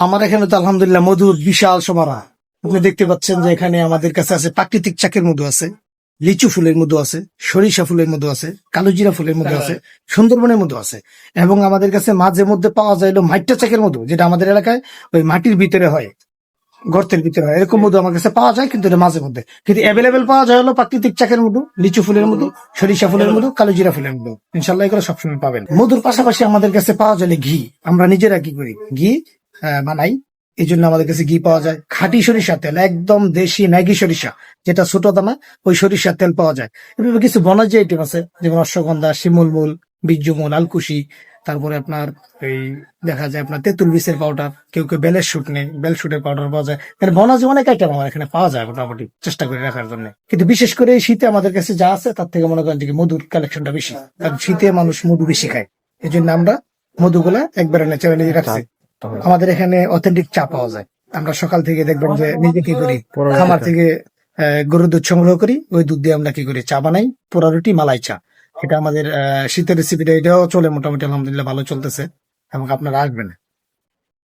আমার এখানে তো আলহামদুলিল্লাহ মধুর বিশাল সমারা। আপনি দেখতে পাচ্ছেন যে এখানে আমাদের কাছে আছে প্রাকৃতিক চাকের মধু আছে, লিচু ফুলের মধু আছে, সরিষা ফুলের মধু আছে, কালোজিরা ফুলের মধু আছে, সুন্দরবনের মধু আছে। এবং আমাদের কাছে মাঝে মধ্যে পাওয়া যায় হলো মাইটটা চাকের মধু, যেটা আমাদের এলাকায় ওই মাটির ভিতরে হয়, গর্তের ভিতরে হয়। এরকম মধু আমার কাছে পাওয়া যায় কিন্তু এটা মাঝে মধ্যে। কিন্তু অ্যাভেলেবেল পাওয়া যায় হলো প্রাকৃতিক চাকের মধু, লিচু ফুলের মধু, সরিষা ফুলের মধু, কালোজিরা ফুলের মধু। ইনশাল্লাহ এগুলো সবসময় পাবেন। মধুর পাশাপাশি আমাদের কাছে পাওয়া যায় ঘি। আমরা নিজেরা কি করি। ঘি বানাই এই জন্য আমাদের কাছে ঘি পাওয়া যায়। খাঁটি সরিষা তেল, একদম দেশি ম্যাগি সরিষা, যেটা ছোট দানা ওই সরিষার তেল পাওয়া যায়। এভাবে কিছু বনজ আইটেম আছে, যেমন অশ্বগন্ধা, শিমুল মূল বীর্যমূল আলকুশি, তারপরে আপনার এই দেখা যায় আপনার তেঁতুল বিষের পাউডার কেউ কেউ বেলের শুট নেই, বেল শুটের পাউডার পাওয়া যায়। মানে বনজ অনেক আইটেম আমার এখানে পাওয়া যায় মোটামুটি, চেষ্টা করে রাখার জন্য। কিন্তু বিশেষ করে এই শীতে আমাদের কাছে যা আছে, তার থেকে মনে করেন যে মধুর কালেকশনটা বেশি। কারণ শীতে মানুষ মধু বেশি খায়। এই জন্য আমরা মধুগুলা একবারে ন্যাচারালি রাখছি আমাদের এখানে অথেন্টিক চা পাওয়া যায়। আমরা সকাল থেকে দেখবেন যে নিজে কি করি? খামার থেকে আহ, গরুর দুধ সংগ্রহ করি ওই দুধ দিয়ে আমরা কি করি? চা বানাই পোড়া রুটি মালাই চা। এটা আমাদের আহ, শীতের রেসিপিটা এটাও চলে মোটামুটি আলহামদুলিল্লাহ ভালো চলতেছে। এবং আপনারা আসবেন।